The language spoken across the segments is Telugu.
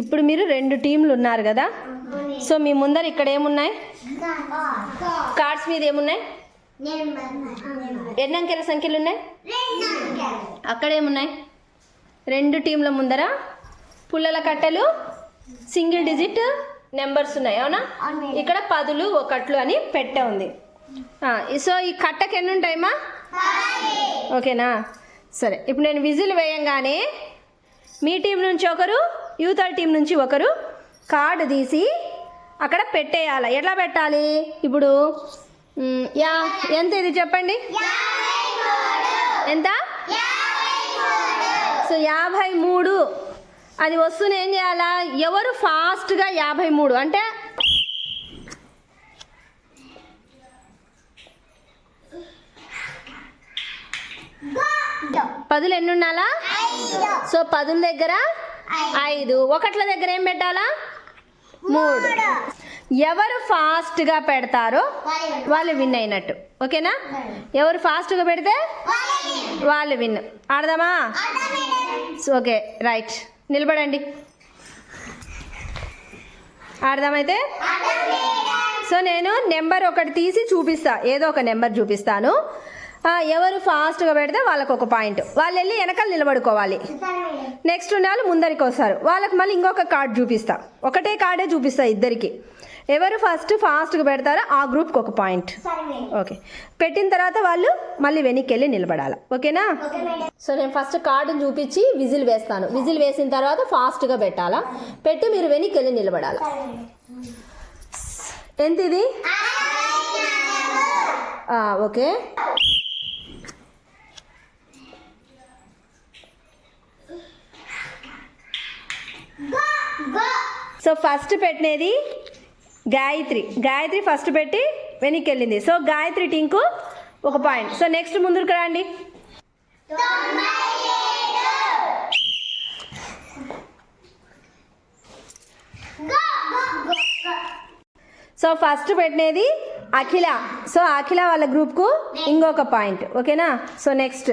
ఇప్పుడు మీరు రెండు టీంలు ఉన్నారు కదా? సో మీ ముందర ఇక్కడ ఏమున్నాయి? కార్డ్స్ మీద ఏమున్నాయి? ఎన్ని అంకెల సంఖ్యలు ఉన్నాయి? అక్కడ ఏమున్నాయి? రెండు టీంల ముందర పుల్లల కట్టెలు సింగిల్ డిజిట్ నెంబర్స్ ఉన్నాయి అవునా? ఇక్కడ పదులు ఒకట్లు అని పెట్టే ఉంది. సో ఈ కట్టకి ఎన్ని ఉంటాయమ్మా? ఓకేనా? సరే ఇప్పుడు నేను విజిల్ వేయంగానే మీ టీం నుంచి ఒకరు యూతల టీం నుంచి ఒకరు కార్డు తీసి అక్కడ పెట్టేయాలి. ఎట్లా పెట్టాలి? ఇప్పుడు యా ఎంత ఇది చెప్పండి? ఎంత? సో యాభై మూడు. అది వస్తూనే ఏం చేయాలా? ఎవరు ఫాస్ట్గా యాభై మూడు? అంటే పదులు ఎన్ని ఉండాలా సో పదుల దగ్గర ఐదు. ఒకట్ల దగ్గర ఏం పెట్టాలా? మూడు. ఎవరు ఫాస్ట్గా పెడతారో వాళ్ళు విన్ అయినట్టు. ఓకేనా? ఎవరు ఫాస్ట్గా పెడితే వాళ్ళు విన్ ఆడదామా? ఓకే రైట్ నిలబడండి. ఆడదామైతే? సో నేను నెంబర్ ఒకటి తీసి చూపిస్తా. ఏదో ఒక నెంబర్ చూపిస్తాను. ఎవరు ఫాస్ట్గా పెడితే వాళ్ళకు ఒక పాయింట్ వాళ్ళు వెళ్ళి వెనకాల నిలబడుకోవాలి. నెక్స్ట్ ఉన్న వాళ్ళు ముందరికి వస్తారు. వాళ్ళకి మళ్ళీ ఇంకొక కార్డ్ చూపిస్తా. ఒకటే కార్డే చూపిస్తా ఇద్దరికి. ఎవరు ఫస్ట్ ఫాస్ట్గా పెడతారో ఆ గ్రూప్కి ఒక పాయింట్ ఓకే పెట్టిన తర్వాత వాళ్ళు మళ్ళీ వెనక్కి వెళ్ళి నిలబడాలి. ఓకేనా? సో నేను ఫస్ట్ కార్డును చూపించి విజిల్ వేస్తాను. విజిల్ వేసిన తర్వాత ఫాస్ట్గా పెట్టాలా? పెట్టి మీరు వెనక్కి వెళ్ళి నిలబడాలి? ఎంత ఇది ఓకే. సో ఫస్ట్ పెట్టినది గాయత్రి. గాయత్రి ఫస్ట్ పెట్టి వెనక్కి వెళ్ళింది సో గాయత్రి టింకు ఒక పాయింట్. సో నెక్స్ట్ ముందుకు రండి. సో ఫస్ట్ పెట్టినది అఖిల. సో అఖిల వాళ్ళ గ్రూప్కు ఇంకొక పాయింట్. ఓకేనా so next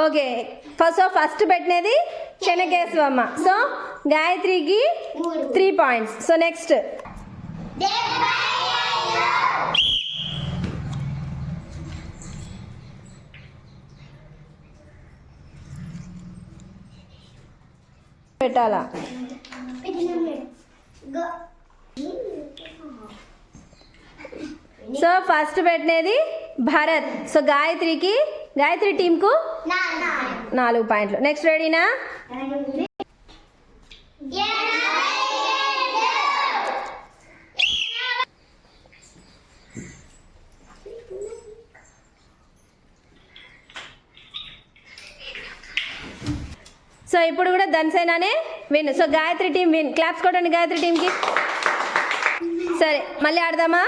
okay. First so first పెట్టినది శనకేశ్వమ్మ సో గాయత్రికి త్రీ పాయింట్స్ సో నెక్స్ట్ పెట్టాలా? సో ఫస్ట్ పెట్టినది భరత్. సో గాయత్రికి గాయత్రి టీంకు నాలుగు. పాయింట్లు. నెక్స్ట్ రెడీనా సో ఇప్పుడు కూడా ధనసేనానే win. So Gayatri team win. Claps కొట్టండి గాయత్రి టీంకి. సరే మళ్ళీ ఆడదామా?